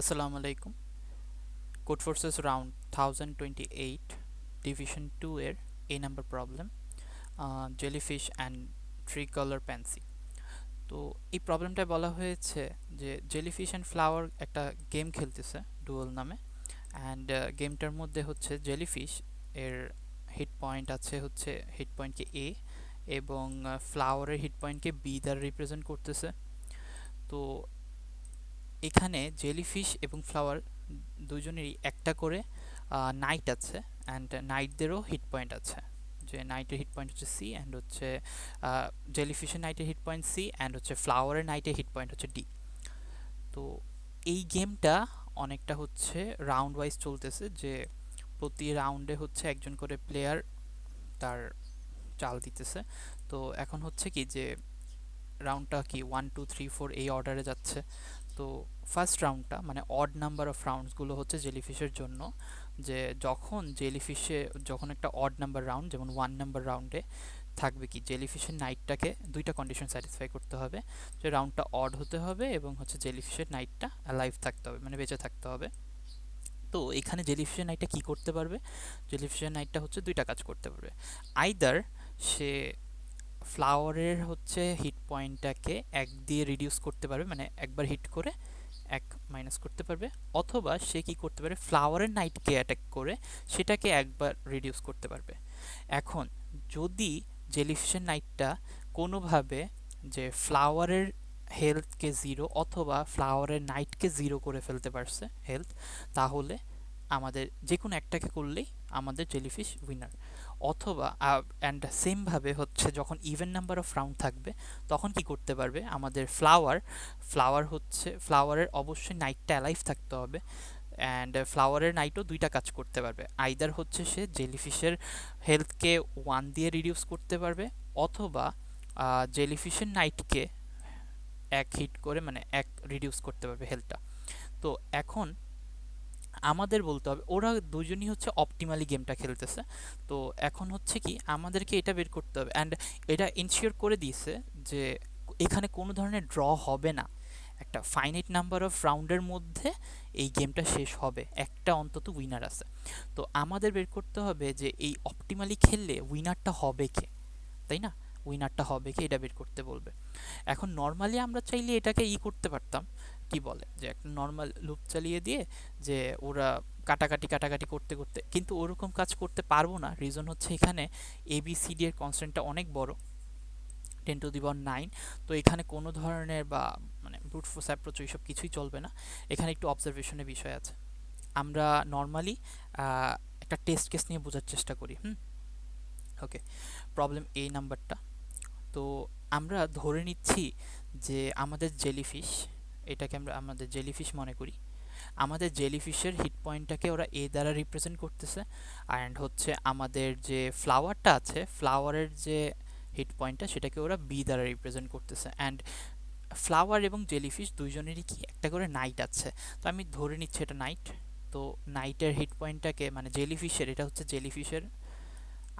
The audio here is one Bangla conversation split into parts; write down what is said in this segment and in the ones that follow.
আসসালামু আলাইকুম। Code forces round thousand twenty eight, division two এর A number problem jellyfish and tree colour pansy তো এই প্রবলেমটায় বলা হয়েছে যে জেলিফিশ অ্যান্ড ফ্লাওয়ার একটা গেম খেলতেছে ডুয়েল নামে। অ্যান্ড গেমটার মধ্যে হচ্ছে জেলিফিশ এর হিট পয়েন্ট আছে হচ্ছে হিট পয়েন্টকে এ এবং ফ্লাওয়ারের হিট পয়েন্টকে বি দ্বারা রিপ্রেজেন্ট করতেছে। তো এখানে জেলিফিশ এবং ফ্লাওয়ার দুজনেরই একটা করে নাইট আছে অ্যান্ড নাইটদেরও হিট পয়েন্ট আছে। যে নাইটের হিট পয়েন্ট হচ্ছে সি অ্যান্ড হচ্ছে জেলিফিশের নাইটের হিট পয়েন্ট সি অ্যান্ড হচ্ছে ফ্লাওয়ারের নাইটের হিট পয়েন্ট হচ্ছে ডি তো এই গেমটা অনেকটা হচ্ছে রাউন্ড ওয়াইজ চলতেছে যে প্রতি রাউন্ডে হচ্ছে একজন করে প্লেয়ার তার চাল দিতেছে। তো এখন হচ্ছে কি যে রাউন্ডটা কি ওয়ান টু থ্রি ফোর এই অর্ডারে যাচ্ছে। তো ফার্স্ট রাউন্ডটা মানে অড নাম্বার অফ রাউন্ডসগুলো হচ্ছে জেলিফিশের জন্য, যে যখন জেলিফিশে যখন একটা অড নাম্বার রাউন্ড যেমন ওয়ান নাম্বার রাউন্ডে থাকবে কি জেলিফিশের নাইটটাকে দুইটা কন্ডিশন স্যাটিসফাই করতে হবে, যে রাউন্ডটা অড হতে হবে এবং হচ্ছে জেলিফিশের নাইটটা লাইভ থাকতে হবে মানে বেঁচে থাকতে হবে। তো এখানে জেলিফিশের নাইটটা কি করতে পারবে? জেলিফিশের নাইটটা হচ্ছে দুইটা কাজ করতে পারবে। আইদার সে ফ্লাওয়ারের হচ্ছে হিট পয়েন্টটাকে এক দিয়ে রিডিউস করতে পারবে মানে একবার হিট করে এক মাইনাস করতে পারবে, অথবা সে কি করতে পারে ফ্লাওয়ারের নাইটকে অ্যাটাক করে সেটাকে একবার রিডিউস করতে পারবে। এখন যদি জেলিফিশের নাইটটা কোনোভাবে যে ফ্লাওয়ারের হেলথকে জিরো অথবা ফ্লাওয়ারের নাইটকে জিরো করে ফেলতে পারছে হেলথ তাহলে আমাদের যে কোনো একটাকে করলেই আমাদের জেলিফিশ উইনার অথবা অ্যান্ড সেমভাবে হচ্ছে যখন ইভেন নাম্বার অফ রাউন্ড থাকবে, তখন কি করতে পারবে? আমাদের ফ্লাওয়ার ফ্লাওয়ার হচ্ছে ফ্লাওয়ারের অবশ্যই নাইটটা অ্যালাইভ থাকতে হবে অ্যান্ড ফ্লাওয়ারের নাইটও দুইটা কাজ করতে পারবে। আইদার হচ্ছে সে জেলিফিশের হেলথকে ওয়ান দিয়ে রিডিউস করতে পারবে, অথবা জেলিফিশের নাইটকে এক হিট করে মানে এক রিডিউস করতে পারবে হেলথটা তো এখন আমাদের বলতে হবে, ওরা দুজনই হচ্ছে অপটিমালি গেমটা খেলতেছে। তো এখন হচ্ছে কি, আমাদেরকে এটা বের করতে হবে। অ্যান্ড এটা ইনশিওর করে দিয়েছে যে এখানে কোনো ধরনের ড্র হবে না। একটা ফাইনাইট নাম্বার অফ রাউন্ডের মধ্যে এই গেমটা শেষ হবে। একটা অন্তত উইনার আছে। তো আমাদের বের করতে হবে যে এই অপটিমালি খেললে উইনারটা হবে কে? তাই না? উইনারটা হবে, কি এটা বের করতে বলবে। এখন নর্মালি আমরা চাইলে এটাকে ই করতে পারতাম, কি বলে? যে একটা নর্মাল লুপ চালিয়ে দিয়ে যে ওরা কাটাকাটি কাটাকাটি করতে করতে, কিন্তু ওরকম কাজ করতে পারব না। রিজন হচ্ছে এখানে এবিসিডি এর কনস্ট্যান্টটা অনেক বড়। Ten to the power nine তো এখানে কোনো ধরনের বা মানে ব্রুট ফোর্স অ্যাপ্রোচ এইসব কিছুই চলবে না। এখানে একটু অবজারভেশনের বিষয় আছে। আমরা নর্মালি একটা টেস্ট কেস নিয়ে বোঝার চেষ্টা করি, হুম? ওকে প্রবলেম এই নাম্বারটা তো আমরা ধরে নিচ্ছি যে আমাদের জেলিফিশ এটাকে আমরা আমাদের জেলিফিশ মনে করি। আমাদের জেলিফিশের হিট পয়েন্টটাকে ওরা এ দ্বারা রিপ্রেজেন্ট করতেছে অ্যান্ড হচ্ছে আমাদের যে ফ্লাওয়ারটা আছে ফ্লাওয়ারের যে হিট পয়েন্টটা সেটাকে ওরা বি দ্বারা রিপ্রেজেন্ট করতেছে। অ্যান্ড ফ্লাওয়ার এবং জেলিফিশ দুইজনেরই কি একটা করে নাইট আছে? তো আমি ধরে নিচ্ছি এটা নাইট তো নাইটের হিট পয়েন্টটাকে মানে জেলিফিশের এটা হচ্ছে জেলিফিশের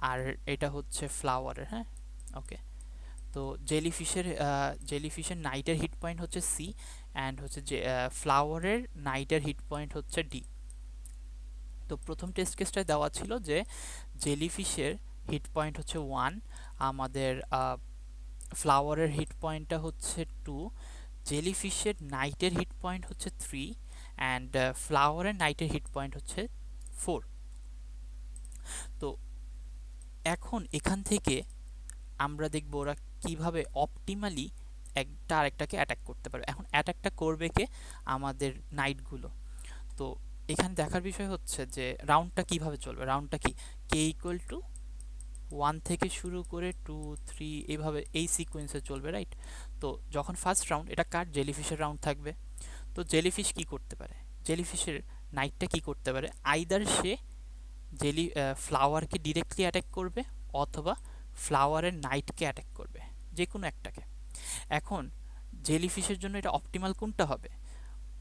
আর এটা হচ্ছে ফ্লাওয়ারের হ্যাঁ? ওকে তো জেলিফিশের জেলিফিশের নাইটের হিট পয়েন্ট হচ্ছে সি অ্যান্ড হচ্ছে যে ফ্লাওয়ারের নাইটের হিট পয়েন্ট হচ্ছে ডি তো প্রথম টেস্ট কেসটায় দেওয়া ছিল যে জেলিফিশের হিট পয়েন্ট হচ্ছে ওয়ান আমাদের ফ্লাওয়ারের হিট পয়েন্টটা হচ্ছে টু জেলিফিশের নাইটের হিট পয়েন্ট হচ্ছে থ্রি অ্যান্ড ফ্লাওয়ারের নাইটের হিট পয়েন্ট হচ্ছে ফোর তো এখন এখান থেকে আমরা দেখব ওরা কীভাবে অপটিমালি একটা আরেকটাকে অ্যাটাক করতে পারবে। এখন অ্যাটাকটা করবে কে? আমাদের নাইটগুলো তো এখানে দেখার বিষয় হচ্ছে যে রাউন্ডটা কীভাবে চলবে? রাউন্ডটা কি? কে ইকুয়াল টু ওয়ান থেকে শুরু করে টু থ্রি এইভাবে এই সিকোয়েন্সে চলবে রাইট তো যখন ফার্স্ট রাউন্ড এটা কার? জেলিফিশের রাউন্ড থাকবে। তো জেলিফিশ কি করতে পারে? জেলিফিশের নাইটটা কি করতে পারে? আইদার সে জেলি ফ্লাওয়ারকে ডিরেক্টলি অ্যাটাক করবে অথবা ফ্লাওয়ারের নাইটকে অ্যাটাক করবে। যে কোনো একটাকে। এখন জেলিফিশের জন্য এটা অপটিমাল কোনটা হবে?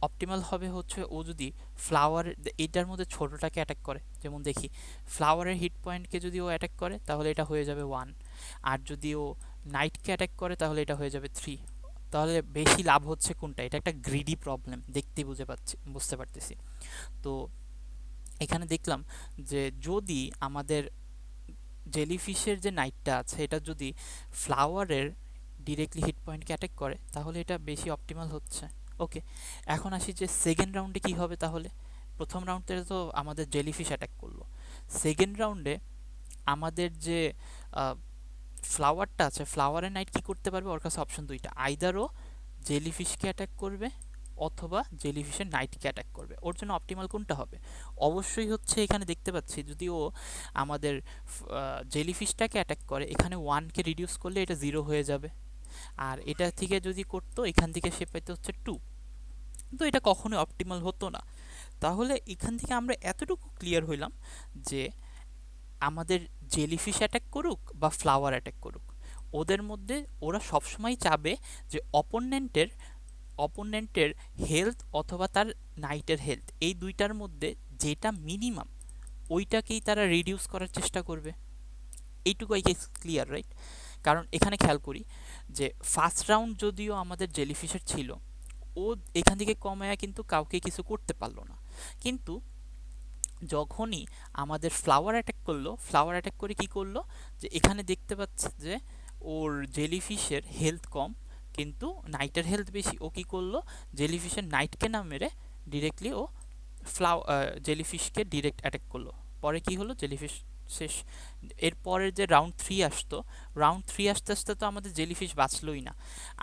অপটিমাল হবে হচ্ছে ও যদি ফ্লাওয়ার এটার মধ্যে ছোটোটাকে অ্যাটাক করে। যেমন দেখি ফ্লাওয়ারের হিট পয়েন্টকে যদি ও অ্যাটাক করে, তাহলে এটা হয়ে যাবে ওয়ান আর যদি ও নাইটকে অ্যাটাক করে, তাহলে এটা হয়ে যাবে থ্রি তাহলে বেশি লাভ হচ্ছে কোনটা? এটা একটা গ্রিডি প্রবলেম দেখতে বুঝে পাচ্ছি, বুঝতে পারতেছি। তো এখানে দেখলাম যে যদি আমাদের জেলিফিশের যে নাইটটা আছে, এটা যদি ফ্লাওয়ারের ডিরেক্টলি হিট পয়েন্টকে অ্যাটাক করে, তাহলে এটা বেশি অপটিমাল হচ্ছে। ওকে এখন আসি যে সেকেন্ড রাউন্ডে কি হবে তাহলে? প্রথম রাউন্ডে তো আমাদের জেলিফিশ অ্যাটাক করল। সেকেন্ড রাউন্ডে আমাদের যে ফ্লাওয়ারটা আছে ফ্লাওয়ারের নাইট কি করতে পারবে? ওর কাছে অপশন দুইটা। আইদারও জেলিফিশকে অ্যাটাক করবে অথবা জেলিফিশের নাইটকে অ্যাটাক করবে। ওর জন্য অপটিমাল কোনটা হবে? অবশ্যই হচ্ছে এখানে দেখতে পাচ্ছি যদি ও আমাদের জেলিফিশটাকে অ্যাটাক করে, এখানে ওয়ানকে রিডিউস করলে এটা জিরো হয়ে যাবে। আর এটা থেকে যদি করতো, এখান থেকে সে পাইতে হচ্ছে টু তো এটা কখনোই অপটিমাল হতো না। তাহলে এখান থেকে আমরা এতটুকু ক্লিয়ার হইলাম যে আমাদের জেলিফিশ অ্যাটাক করুক বা ফ্লাওয়ার অ্যাটাক করুক, ওদের মধ্যে ওরা সবসময় চাবে যে অপোনেন্টের অপোনেন্টের হেলথ অথবা তার নাইটের হেলথ এই দুইটার মধ্যে যেটা মিনিমাম ওইটাকেই তারা রিডিউস করার চেষ্টা করবে। এইটুকু আই গেস ক্লিয়ার রাইট কারণ এখানে খেয়াল করি যে ফার্স্ট রাউন্ড যদিও আমাদের জেলিফিশের ছিল, ও এখান থেকে কমায়া কিন্তু কাউকে কিছু করতে পারল না। কিন্তু যখনই আমাদের ফ্লাওয়ার অ্যাটাক করল ফ্লাওয়ার অ্যাটাক করে কি করল? যে এখানে দেখতে পাচ্ছে যে ওর জেলিফিশের হেলথ কম কিন্তু নাইটের হেলথ বেশি। ও কি করল? জেলিফিশের নাইটকে না মেরে ডিরেক্টলি ও ফ্লাও জেলিফিশকে ডিরেক্ট অ্যাটাক করল। পরে কি হলো? জেলিফিশ শেষ। এরপরের যে রাউন্ড থ্রি আসতো রাউন্ড থ্রি আসতে আসতে তো আমাদের জেলিফিশ বাঁচলই না।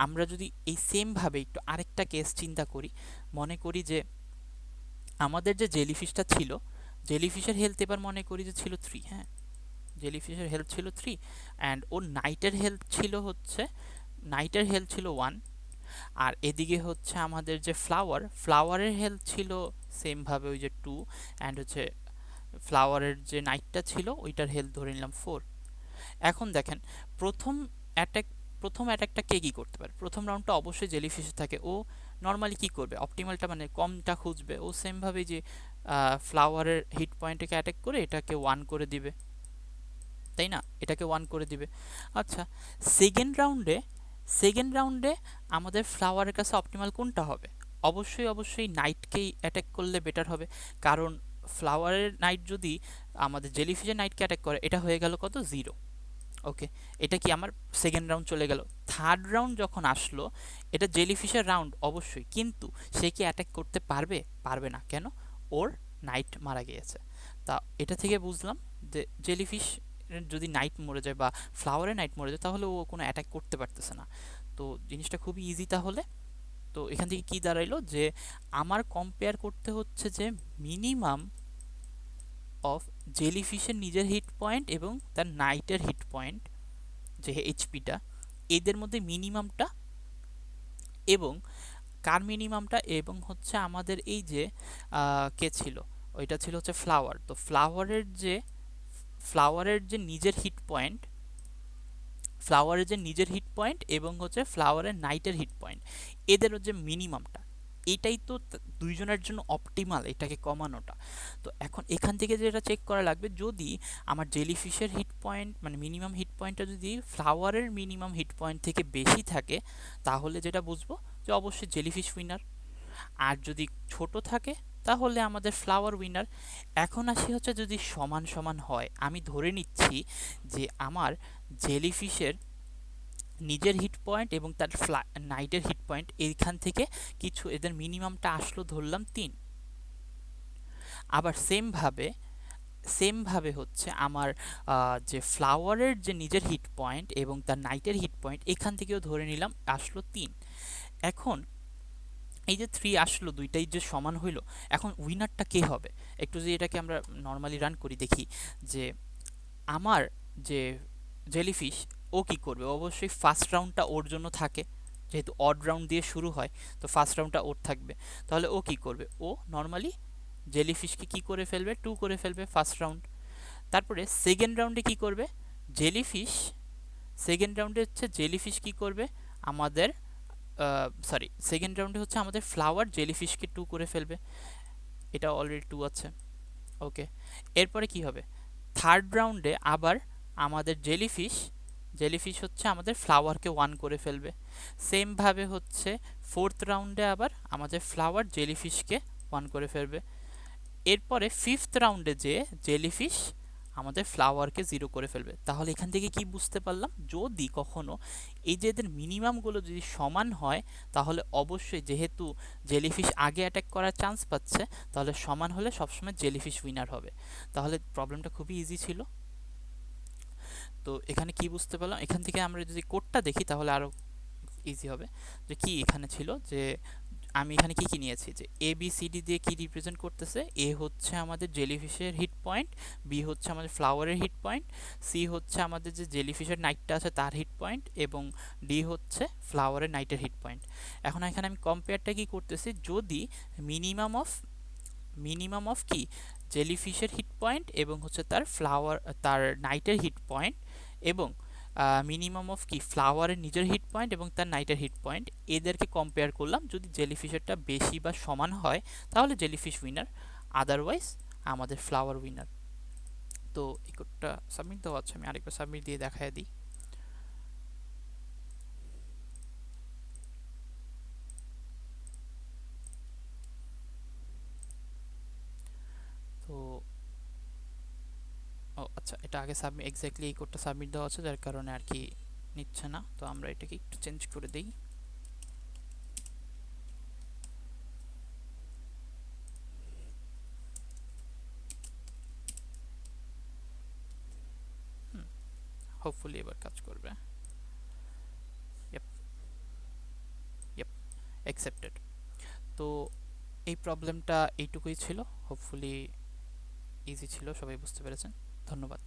আমরা যদি এই সেমভাবে একটু আরেকটা কেস চিন্তা করি, মনে করি যে আমাদের যে জেলিফিশটা ছিল জেলিফিশের হেলথ এবার মনে করি যে ছিল থ্রি হ্যাঁ? জেলিফিশের হেলথ ছিল থ্রি অ্যান্ড ওর নাইটের হেলথ ছিল হচ্ছে নাইটের হেলথ ছিল ওয়ান আর এদিকে হচ্ছে আমাদের যে ফ্লাওয়ার ফ্লাওয়ারের হেলথ ছিল সেমভাবে ওই যে টু অ্যান্ড হচ্ছে ফ্লাওয়ারের যে নাইটটা ছিল, ওইটার হেলথ ধরে নিলাম ফোর এখন দেখেন, প্রথম অ্যাটাক প্রথম অ্যাটাকটা কে কী করতে পারে? প্রথম রাউন্ডটা অবশ্যই জেলিফিশে থাকে। ও নর্মালি কী করবে? অপটিমালটা মানে কমটা খুঁজবে। ও সেমভাবে যে ফ্লাওয়ারের হিট পয়েন্টকে অ্যাটাক করে এটাকে ওয়ান করে দিবে। তাই না? এটাকে ওয়ান করে দিবে। আচ্ছা সেকেন্ড রাউন্ডে সেকেন্ড রাউন্ডে আমাদের ফ্লাওয়ারের কাছে অপটিমাল কোনটা হবে? অবশ্যই অবশ্যই নাইটকেই অ্যাটাক করলে বেটার হবে। কারণ ফ্লাওয়ারের নাইট যদি আমাদের জেলিফিশের নাইটকে অ্যাটাক করে, এটা হয়ে গেল কত? জিরো ওকে এটা কি আমার সেকেন্ড রাউন্ড চলে গেল? থার্ড রাউন্ড যখন আসলো, এটা জেলিফিশের রাউন্ড অবশ্যই। কিন্তু সে কি অ্যাটাক করতে পারবে? পারবে না। কেন? ওর নাইট মারা গিয়েছে। তা এটা থেকে বুঝলাম যে জেলিফিশ যদি নাইট মরে যায় বা ফ্লাওয়ারে নাইট মরে যায়, তাহলে ও কোনো অ্যাটাক করতে পারতেছে না। তো জিনিসটা খুবই ইজি তাহলে। তো এখান থেকে কি দাঁড়াইলো যে, আমার কম্পেয়ার করতে হচ্ছে যে মিনিমাম অফ জেলিফিশের নিজের হিট পয়েন্ট এবং তার নাইটের হিট পয়েন্ট যে এইচপিটা এদের মধ্যে মিনিমামটা এবং কার মিনিমামটা এবং হচ্ছে আমাদের এই যে কে ছিল? ওইটা ছিল হচ্ছে ফ্লাওয়ার তো ফ্লাওয়ারের যে ফ্লাওয়ারের যে নিজের হিট পয়েন্ট ফ্লাওয়ারের যে নিজের হিট পয়েন্ট এবং হচ্ছে ফ্লাওয়ারের নাইটের হিট পয়েন্ট এদের যে মিনিমামটা এটাই তো দুইজনের জন্য অপটিমাল এটাকে কমানোটা। তো এখন এখান থেকে যেটা চেক করা লাগবে, যদি আমার জেলিফিশের হিট পয়েন্ট মানে মিনিমাম হিট পয়েন্টটা যদি ফ্লাওয়ারের মিনিমাম হিট পয়েন্ট থেকে বেশি থাকে, তাহলে যেটা বুঝব যে অবশ্যই জেলিফিশ উইনার আর যদি ছোট থাকে তাহলে আমাদের ফ্লাওয়ার উইনার এখন আসি হচ্ছে যদি সমান সমান হয়, আমি ধরে নিচ্ছি যে আমার জেলিফিশের নিজের হিট পয়েন্ট এবং তার ফ্লা নাইটের হিট পয়েন্ট এইখান থেকে কিছু এদের মিনিমামটা আসলো ধরলাম তিন। আবার সেমভাবে সেমভাবে হচ্ছে আমার যে ফ্লাওয়ারের যে নিজের হিট পয়েন্ট এবং তার নাইটের হিট পয়েন্ট এখান থেকেও ধরে নিলাম, আসলো তিন। এখন এই যে থ্রি আসলো, দুইটাই যে সমান হইল, এখন উইনারটা কে হবে? একটু যদি এটাকে আমরা নর্মালি রান করি, দেখি যে আমার যে জেলিফিশ ও কি করবে? অবশ্যই ফার্স্ট রাউন্ডটা ওর জন্য থাকে, যেহেতু অড রাউন্ড দিয়ে শুরু হয়, তো ফার্স্ট রাউন্ডটা ওর থাকবে। তাহলে ও কি করবে? ও নর্মালি জেলিফিশকে কি করে ফেলবে? টু করে ফেলবে ফার্স্ট রাউন্ড তারপরে সেকেন্ড রাউন্ডে কি করবে? জেলিফিশ সেকেন্ড রাউন্ডে হচ্ছে জেলিফিশ কি করবে? আমাদের সরি সেকেন্ড রাউন্ডে হচ্ছে আমাদের ফ্লাওয়ার জেলিফিশকে টু করে ফেলবে। এটা অলরেডি টু আছে। ওকে এরপরে কি হবে? থার্ড রাউন্ডে আবার আমাদের জেলিফিশ জেলিফিশ হচ্ছে আমাদের ফ্লাওয়ারকে ওয়ান করে ফেলবে। সেমভাবে হচ্ছে ফোর্থ রাউন্ডে আবার আমাদের ফ্লাওয়ার জেলিফিশকে ওয়ান করে ফেলবে। এরপরে ফিফথ রাউন্ডে যে জেলিফিশ আমাদের ফ্লাওয়ারকে জিরো করে ফেলবে। তাহলে এখান থেকে কি বুঝতে পারলাম? যদি কখনো এই যে এদের মিনিমামগুলো যদি সমান হয়, তাহলে অবশ্যই যেহেতু জেলিফিশ আগে অ্যাটাক করার চান্স পাচ্ছে, তাহলে সমান হলে সবসময় জেলিফিশ উইনার হবে। তাহলে প্রবলেমটা খুবই ইজি ছিল। তো এখানে কি বুঝতে পারলাম? এখান থেকে আমরা যদি কোডটা দেখি, তাহলে আরও ইজি হবে। যে কি এখানে ছিল? যে আমি এখানে কি কি নিয়েছি? যে এ বি সি ডি দিয়ে কি রিপ্রেজেন্ট করতেছে? এ হচ্ছে আমাদের জেলিফিশের হিট পয়েন্ট বি হচ্ছে আমাদের ফ্লাওয়ারের হিট পয়েন্ট সি হচ্ছে আমাদের যে জেলিফিশের নাইটটা আছে তার হিট পয়েন্ট এবং ডি হচ্ছে ফ্লাওয়ারের নাইটের হিট পয়েন্ট এখন এখানে আমি কম্পেয়ারটা কি করতেছি? যদি মিনিমাম অফ মিনিমাম অফ কি? জেলিফিশের হিট পয়েন্ট এবং হচ্ছে তার ফ্লাওয়ার তার নাইটের হিট পয়েন্ট এবং মিনিমাম অফ কি ফ্লাওয়ারের নিজের হিট পয়েন্ট এবং তার নাইটের হিট পয়েন্ট এদেরকে কম্পেয়ার করলাম, যদি জেলিফিশেরটা বেশি বা সমান হয়, তাহলে জেলিফিশ উইনার আদারওয়াইজ আমাদের ফ্লাওয়ার উইনার তো, এই কোডটা সাবমিট দেওয়া আছে, আমি আরেকবার সাবমিট দিয়ে দেখায় দিই তো ও আচ্ছা এটা আগে সাবমিট এক্স্যাক্টলি এই কোডটা সাবমিট দেওয়া আছে, যার কারণে আর কি নিচ্ছে না। তো আমরা এটাকে একটু চেঞ্জ করে দিই। হোপফুলি এবার কাজ করবে। অ্যাকসেপ্টেড তো এই প্রবলেমটা এইটুকুই ছিল। হোপফুলি ইজি ছিল, সবাই বুঝতে পেরেছেন। ধন্যবাদ।